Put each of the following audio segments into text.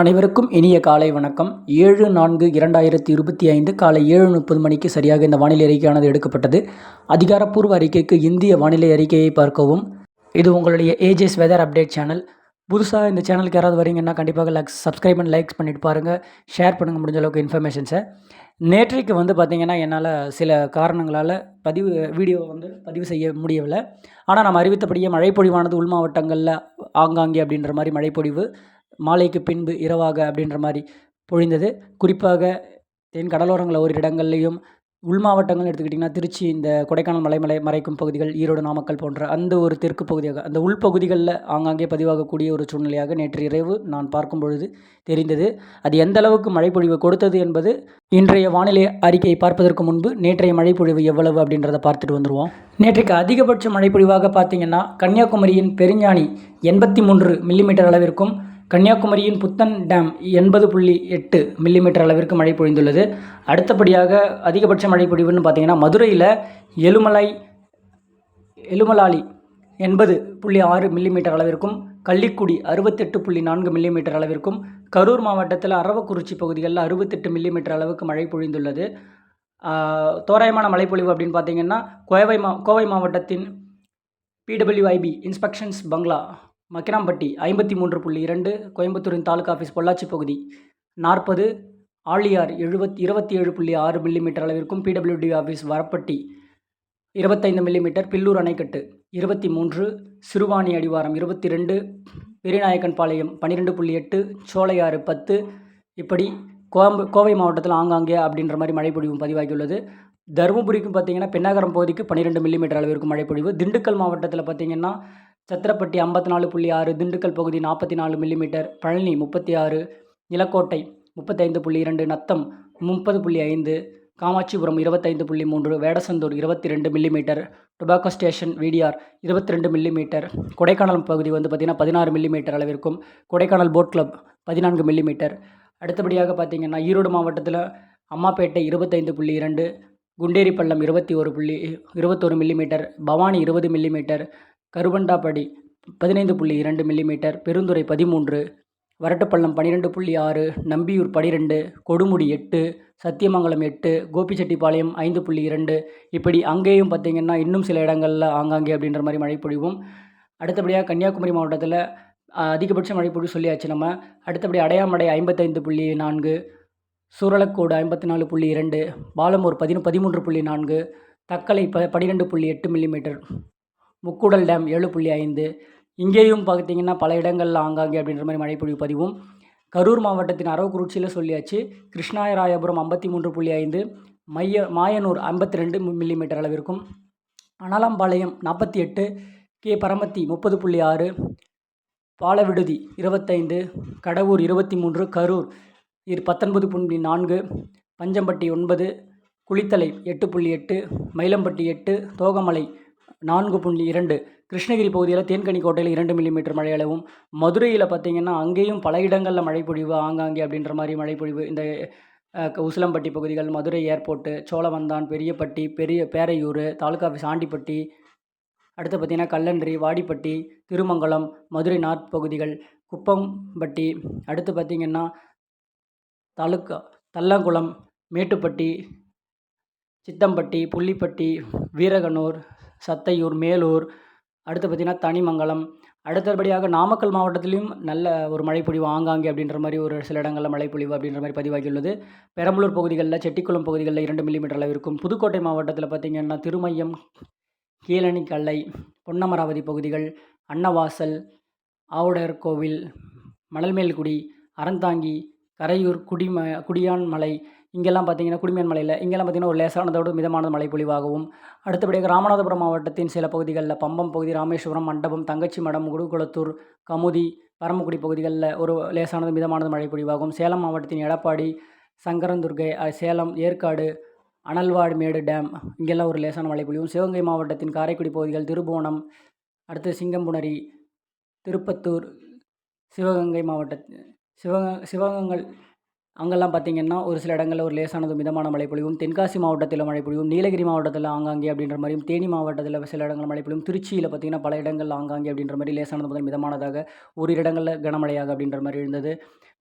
அனைவருக்கும் இனிய காலை வணக்கம். ஏழு நான்கு இரண்டாயிரத்தி இருபத்தி ஐந்து காலை ஏழு முப்பது மணிக்கு சரியாக இந்த வானிலை அறிக்கையானது எடுக்கப்பட்டது. அதிகாரப்பூர்வ அறிக்கைக்கு இந்திய வானிலை அறிக்கையை பார்க்கவும். இது உங்களுடைய ஏஜெஸ் வெதர் அப்டேட் சேனல் புதுசாக இந்த சேனலுக்கு யாராவது வரீங்கன்னா கண்டிப்பாக லைக் சப்ஸ்கிரைப் அண்ட் லைக்ஸ் பண்ணிட்டு பாருங்கள் ஷேர் பண்ணுங்கள் முடிஞ்ச அளவுக்கு இன்ஃபர்மேஷன்ஸை நேற்றைக்கு வந்து பார்த்திங்கன்னா என்னால் சில காரணங்களால் பதிவு வீடியோ வந்து பதிவு செய்ய முடியவில்லை. ஆனால் நம்ம அறிவித்தபடியே மழைப்பொழிவானது உள் மாவட்டங்களில் ஆங்காங்கே அப்படின்ற மாதிரி மழைப்பொழிவு மாலைக்கு பின்பு இரவாக அப்படின்ற மாதிரி பொழிந்தது. குறிப்பாக தென் கடலோரங்களில் ஓரிரு இடங்கள்லையும் உள் மாவட்டங்கள்னு எடுத்துக்கிட்டிங்கன்னா திருச்சி இந்த கொடைக்கானல் மலைமலை மறைக்கும் பகுதிகள் ஈரோடு நாமக்கல் போன்ற அந்த ஒரு தெற்கு பகுதியாக அந்த உள்பகுதிகளில் ஆங்காங்கே பதிவாகக்கூடிய ஒரு சூழ்நிலையாக நேற்று இரவு நான் பார்க்கும் பொழுது தெரிந்தது. அது எந்த அளவுக்கு மழைப்பொழிவு கொடுத்தது என்பது இன்றைய வானிலை அறிக்கையை பார்ப்பதற்கு முன்பு நேற்றைய மழைப்பொழிவு எவ்வளவு அப்படின்றத பார்த்துட்டு வந்துடுவோம் நேற்றைக்கு அதிகபட்ச மழைப்பொழிவாக பார்த்தீங்கன்னா கன்னியாகுமரியின் பெருஞ்சாணி எண்பத்தி மூன்று மில்லிமீட்டர் அளவிற்கும் கன்னியாகுமரியின் புத்தன் டேம் எண்பது புள்ளி எட்டு மில்லிமீட்டர் அளவிற்கு மழை பொழிந்துள்ளது. அடுத்தபடியாக அதிகபட்ச மழை பொழிவுன்னு பார்த்தீங்கன்னா மதுரையில் எழுமலை எழுமலாளி எண்பது புள்ளி ஆறு மில்லிமீட்டர் அளவிற்கும் கள்ளிக்குடி அறுபத்தெட்டு புள்ளி நான்கு மில்லிமீட்டர் அளவிற்கும் கரூர் மாவட்டத்தில் அரவக்குறிச்சி பகுதிகளில் அறுபத்தெட்டு மில்லிமீட்டர் அளவுக்கு மழை பொழிந்துள்ளது. தோராயமான மழைப்பொழிவு அப்படின்னு பார்த்தீங்கன்னா கோவை மா கோவை மாவட்டத்தின் பிடபிள்யூஐபி இன்ஸ்பெக்ஷன்ஸ் பங்களா மக்கினாம்பட்டி ஐம்பத்தி மூன்று புள்ளி இரண்டு கோயம்புத்தூரின் தாலுகா ஆஃபீஸ் பொள்ளாச்சி பகுதி. நாற்பது ஆழியார் எழுபத் இருபத்தி ஏழு புள்ளி ஆறு மில்லிமீட்டர் அளவிற்கும் பிடபிள்யூடி ஆஃபீஸ் வரப்பட்டி இருபத்தைந்து மில்லிமீட்டர் பில்லூர் அணைக்கட்டு. இருபத்தி மூன்று சிறுவாணி அடிவாரம் இருபத்தி ரெண்டு பெரியநாயக்கன் பாளையம் பன்னிரெண்டு புள்ளி எட்டு சோலையாறு பத்து. இப்படி கோயம்பு கோவை மாவட்டத்தில் ஆங்காங்கே அப்படின்ற மாதிரி மழைப்பொழிவும் பதிவாகியுள்ளது. தருமபுரிக்கும் பார்த்திங்கன்னா பெண்ணாகரம் பகுதிக்கு பன்னிரெண்டு மில்லிமீட்டர் அளவிற்கு மழைப்பொழிவு. திண்டுக்கல் மாவட்டத்தில் பார்த்திங்கன்னா சத்திரப்பட்டி ஐம்பத்தி நாலு புள்ளி ஆறு திண்டுக்கல் பகுதி நாற்பத்தி நாலு மில்லிமீட்டர் பழனி முப்பத்தி ஆறு நிலக்கோட்டை முப்பத்தைந்து புள்ளி இரண்டு நத்தம் முப்பது புள்ளி ஐந்து காமாட்சிபுரம் இருபத்தைந்து புள்ளி மூன்று வேடசந்தூர் இருபத்தி ரெண்டு மில்லிமீட்டர் டொபாக்கோ ஸ்டேஷன் விடிஆர் இருபத்தி ரெண்டு மில்லிமீட்டர் கொடைக்கானல் பகுதி வந்து பார்த்திங்கன்னா பதினாறு மில்லிமீட்டர் அளவிற்கும் கொடைக்கானல் போட் கிளப் பதினான்கு மில்லிமீட்டர் அடுத்தபடியாக பார்த்திங்கன்னா ஈரோடு மாவட்டத்தில் அம்மாப்பேட்டை இருபத்தைந்து புள்ளி இரண்டு குண்டேரி பள்ளம் இருபத்தி ஒரு புள்ளி இருபத்தொரு மில்லிமீட்டர் பவானி இருபது மில்லிமீட்டர் கருவண்டாப்படி பதினைந்து புள்ளி இரண்டு மில்லிமீட்டர் பெருந்துறை பதிமூன்று வரட்டுப்பள்ளம் பன்னிரெண்டு புள்ளி ஆறு நம்பியூர் பனிரெண்டு கொடுமுடி எட்டு சத்தியமங்கலம் எட்டு கோபிச்செட்டிப்பாளையம் ஐந்து புள்ளி இரண்டு. இப்படி அங்கேயும் பார்த்திங்கன்னா இன்னும் சில இடங்களில் ஆங்காங்கே அப்படின்ற மாதிரி மழை பொழிவும். அடுத்தபடியாக கன்னியாகுமரி மாவட்டத்தில் அதிகபட்ச மழை பொழிவு சொல்லியாச்சு நம்ம. அடுத்தபடி அடையாமடை ஐம்பத்தைந்து புள்ளி நான்கு சூரலக்கோடு ஐம்பத்தி நாலு புள்ளி இரண்டு பாலமூர் பதினு பதிமூன்று புள்ளி நான்கு தக்கலை ப பன்னிரெண்டு புள்ளி எட்டு மில்லிமீட்டர் முக்கூடல் டேம் ஏழு புள்ளி ஐந்து. இங்கேயும் பார்த்திங்கன்னா பல இடங்களில் ஆங்காங்கே அப்படின்ற மாதிரி மழைப்பொழிவு பதிவும். கரூர் மாவட்டத்தின் அரவக்குறிச்சியில் சொல்லியாச்சு. கிருஷ்ணாயராயபுரம் ஐம்பத்தி மூன்று புள்ளி ஐந்து மைய மாயனூர் ஐம்பத்தி ரெண்டு மில்லிமீட்டர் அளவிற்கும். அனலாம்பாளையம் நாற்பத்தி எட்டு கே பரமத்தி முப்பது புள்ளி ஆறு பாலவிடுதி இருபத்தைந்து கடவூர் இருபத்தி மூன்று கரூர் இரு பத்தொன்பது புள்ளி நான்கு பஞ்சம்பட்டி ஒன்பது குளித்தலை எட்டு புள்ளி எட்டு மயிலம்பட்டி எட்டு தோகமலை நான்கு புள்ளி இரண்டு. கிருஷ்ணகிரி பகுதியில் தேன்கனி கோட்டையில் இரண்டு மில்லிமீட்டர் மழை அளவும் மதுரையில் பார்த்திங்கன்னா அங்கேயும் பல இடங்களில் மழைப்பொழிவு ஆங்காங்கே அப்படின்ற மாதிரி மழைப்பொழிவு. இந்த உசிலம்பட்டி பகுதிகள் மதுரை ஏர்போர்ட்டு சோழவந்தான் பெரியப்பட்டி பெரிய பேரையூர் தாலுகா ஆஃபீஸ் ஆண்டிப்பட்டி அடுத்து பார்த்திங்கன்னா கல்லன்றி வாடிப்பட்டி திருமங்கலம் மதுரை நார்த் பகுதிகள் குப்பம்பட்டி அடுத்து பார்த்திங்கன்னா தாலுக்கா தல்லாங்குளம் மேட்டுப்பட்டி சித்தம்பட்டி புள்ளிப்பட்டி வீரகனூர் சத்தையூர் மேலூர் அடுத்து பார்த்திங்கன்னா தனிமங்கலம் அடுத்தபடியாக நாமக்கல் மாவட்டத்திலையும் நல்ல ஒரு மழைப்பொழிவு ஆங்காங்கே அப்படின்ற மாதிரி ஒரு சில இடங்களில் மழைப்பொழிவு அப்படின்ற மாதிரி பதிவாகியுள்ளது. பெரம்பலூர் பகுதிகளில் செட்டிக்குளம் பகுதிகளில் இரண்டு மில்லிமீட்டர் அளவு இருக்கும். புதுக்கோட்டை மாவட்டத்தில் பார்த்திங்கன்னா திருமையம் கீழணிக்கல்லை பொன்னமராவதி பகுதிகள் அன்னவாசல் ஆவுடையர் கோவில் மணல்மேல்குடி அறந்தாங்கி கரையூர் குடிம குடியான் மலை இங்கெல்லாம் பார்த்தீங்கன்னா குடிமையன் மலையில் இங்கெல்லாம் பார்த்தீங்கன்னா ஒரு லேசானதோடு மிதமான மழை பொழிவாகவும். அடுத்தபடியாக ராமநாதபுரம் மாவட்டத்தின் சில பகுதிகளில் பம்பம் பகுதி ராமேஸ்வரம் மண்டபம் தங்கச்சி மடம் குடுகுளத்தூர் கமுதி பரமக்குடி பகுதிகளில் ஒரு லேசானது மிதமானது மழை பொழிவாகும் சேலம் மாவட்டத்தின் எடப்பாடி சங்கரந்துர்கை சேலம் ஏற்காடு அனல்வாடுமேடு டேம் இங்கெல்லாம் ஒரு லேசான மழைப்பொழிவும் சிவகங்கை மாவட்டத்தின் காரைக்குடி பகுதிகள் திருபுவனம் அடுத்து சிங்கம்புணரி திருப்பத்தூர் சிவகங்கை மாவட்ட சிவக சிவகங்கள் அங்கெல்லாம் பார்த்திங்கன்னா ஒரு சில இடங்களில் ஒரு லேசானது மிதமான மழை தென்காசி மாவட்டத்தில் மழை நீலகிரி மாவட்டத்தில் ஆங்காங்கே அப்படின்ற மாதிரியும் தேனி மாவட்டத்தில் சில இடங்களில் மழை திருச்சியில் பார்த்திங்கன்னா பல இடங்களில் ஆங்காங்கே அப்படின்ற மாதிரி லேசானது முதல் மிதமானதாக ஒரு இடங்களில் கனமழையாக அப்படின்ற மாதிரி இருந்தது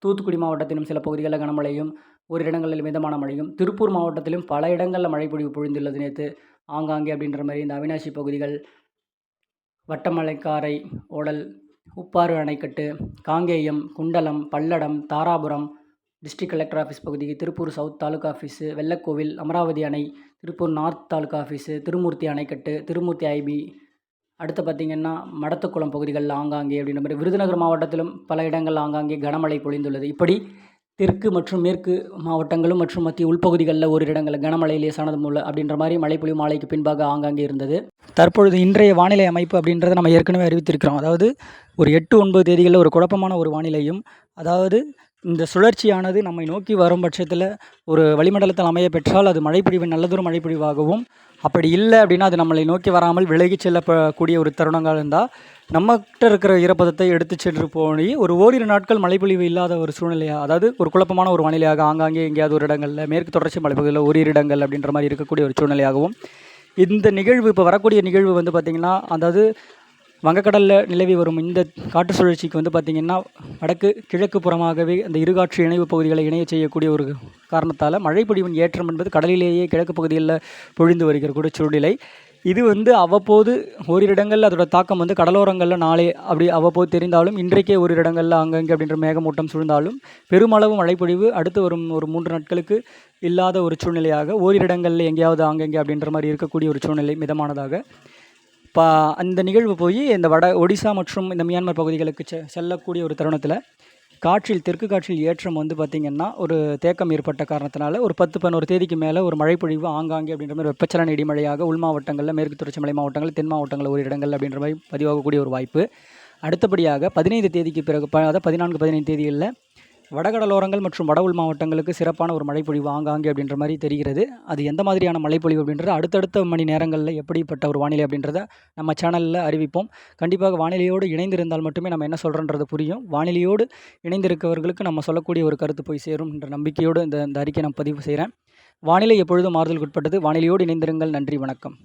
தூத்துக்குடி மாவட்டத்திலும் சில பகுதிகளில் கனமழையும் ஒரு இடங்களில் மிதமான மழையும். திருப்பூர் மாவட்டத்திலும் பல இடங்களில் மழை பொழிவு பொழிந்துள்ளது நேற்று ஆங்காங்கே அப்படின்ற மாதிரி இந்த அவினாசி பகுதிகள் வட்டமலைக்காரை ஓடல் உப்பாறு அணைக்கட்டு காங்கேயம் குண்டலம் Palladam Dharapuram district collector office பகுதி திருப்பூர் சவுத் தாலுகா ஆஃபீஸு வெள்ளக்கோவில் அமராவதி அணை திருப்பூர் நார்த் தாலுகா ஆஃபீஸு திருமூர்த்தி அணைக்கட்டு திருமூர்த்தி ஐபி. அடுத்து பார்த்திங்கன்னா மடத்துக்குளம் பகுதிகளில் ஆங்காங்கே அப்படின்ற மாதிரி விருதுநகர் மாவட்டத்திலும் பல இடங்கள் ஆங்காங்கே கனமழை பொழிந்துள்ளது. இப்படி தெற்கு மற்றும் மேற்கு மாவட்டங்களும் மற்றும் மத்திய உள்பகுதிகளில் ஒரு இடங்களில் கனமழை லேசானது மூலம் அப்படின்ற மாதிரி மழைப்பொழிவு மாலைக்கு பின்பாக ஆங்காங்கே இருந்தது. தற்பொழுது இன்றைய வானிலை அமைப்பு அப்படின்றத நம்ம ஏற்கனவே அறிவித்திருக்கிறோம். அதாவது ஒரு எட்டு ஒன்பது தேதிகளில் ஒரு குழப்பமான ஒரு வானிலையும் அதாவது இந்த சுழற்சியானது நம்மை நோக்கி வரும் பட்சத்தில் ஒரு வளிமண்டலத்தில் அமைய பெற்றால் அது மழைப்பொழிவு நல்லதொரு மழைப்பொழிவாகவும் அப்படி இல்லை அப்படின்னா அது நம்மளை நோக்கி வராமல் விலகி செல்லக்கூடிய ஒரு தருணங்கள் இருந்தால் நம்மகிட்ட இருக்கிற ஈரப்பதத்தை எடுத்து சென்று போய் ஒரு ஓரிரு நாட்கள் மழைப்பொழிவு இல்லாத ஒரு சூழ்நிலையாக அதாவது ஒரு குழப்பமான ஒரு வானிலையாக ஆங்காங்கே எங்கேயாவது ஒரு இடங்களில் மேற்கு தொடர்ச்சி மலைப்பகுதியில் ஓரிரு இடங்கள் அப்படின்ற மாதிரி இருக்கக்கூடிய ஒரு சூழ்நிலையாகவும் இந்த நிகழ்வு இப்போ வரக்கூடிய நிகழ்வு வந்து பார்த்திங்கன்னா அதாவது வங்கக்கடலில் நிலவி வரும் இந்த காற்று சுழற்சிக்கு வந்து பார்த்திங்கன்னா வடக்கு கிழக்கு புறமாகவே அந்த இருகாற்று இணைவு பகுதிகளை இணைய செய்யக்கூடிய ஒரு காரணத்தால் மழைப்பொழிவின் ஏற்றம் என்பது கடலிலேயே கிழக்கு பகுதிகளில் பொழிந்து வருகிற கூட சூழ்நிலை. இது வந்து அவ்வப்போது ஓரிரு இடங்களில் அதோட தாக்கம் வந்து கடலோரங்களில் நாளே அப்படி அவ்வப்போது தெரிந்தாலும் இன்றைக்கே ஒரு இடங்களில் அங்கங்கே அப்படின்ற மேகமூட்டம் சூழ்ந்தாலும் பெருமளவு மழைப்பொழிவு அடுத்து வரும் ஒரு மூன்று நாட்களுக்கு இல்லாத ஒரு சூழ்நிலையாக ஓரிரு இடங்களில் எங்கேயாவது அங்கங்கே அப்படின்ற மாதிரி இருக்கக்கூடிய ஒரு சூழ்நிலை மிதமானதாக பா அந்த நிகழ்வு போய் இந்த வட ஒடிசா மற்றும் இந்த மியான்மர் பகுதிகளுக்கு செ செல்லக்கூடிய ஒரு தருணத்தில் காற்றில் தெற்கு காற்றில் ஏற்றம் வந்து பார்த்திங்கன்னா ஒரு தேக்கம் ஏற்பட்ட காரணத்தினால ஒரு பத்து பதினோரு தேதிக்கு மேலே ஒரு மழைப்பொழிவு ஆங்காங்கே அப்படின்ற மாதிரி வெப்பச்சலன இடிமழையாக உள் மாவட்டங்களில் மேற்கு தொடர்ச்சி மலை மாவட்டங்கள் தென் மாவட்டங்கள் ஒரு இடங்கள் அப்படின்ற மாதிரி பதிவாகக்கூடிய ஒரு வாய்ப்பு. அடுத்தபடியாக பதினைந்து தேதிக்கு பிறகு அதாவது பதினான்கு பதினைந்து தேதிகளில் வடகடலோரங்கள் மற்றும் வட உள் மாவட்டங்களுக்கு சிறப்பான ஒரு மழைப்பொழிவு ஆங்காங்கே அப்படின்ற மாதிரி தெரிகிறது. அது எந்த மாதிரியான மழைப்பொழிவு அப்படின்றது அடுத்தடுத்த மணி நேரங்களில் எப்படிப்பட்ட ஒரு வானிலை அப்படின்றத நம்ம சேனலில் அறிவிப்போம். கண்டிப்பாக வானிலையோடு இணைந்திருந்தால் மட்டுமே நம்ம என்ன சொல்கிறன்றது புரியும். வானிலையோடு இணைந்திருக்கவர்களுக்கு நம்ம சொல்லக்கூடிய ஒரு கருத்து போய் சேரும் என்ற நம்பிக்கையோடு இந்த அறிக்கை நான் பதிவு செய்கிறேன். வானிலை எப்பொழுதும் மாறுதலுக்குட்பட்டது வானிலையோடு இணைந்திருங்கள். நன்றி. வணக்கம்.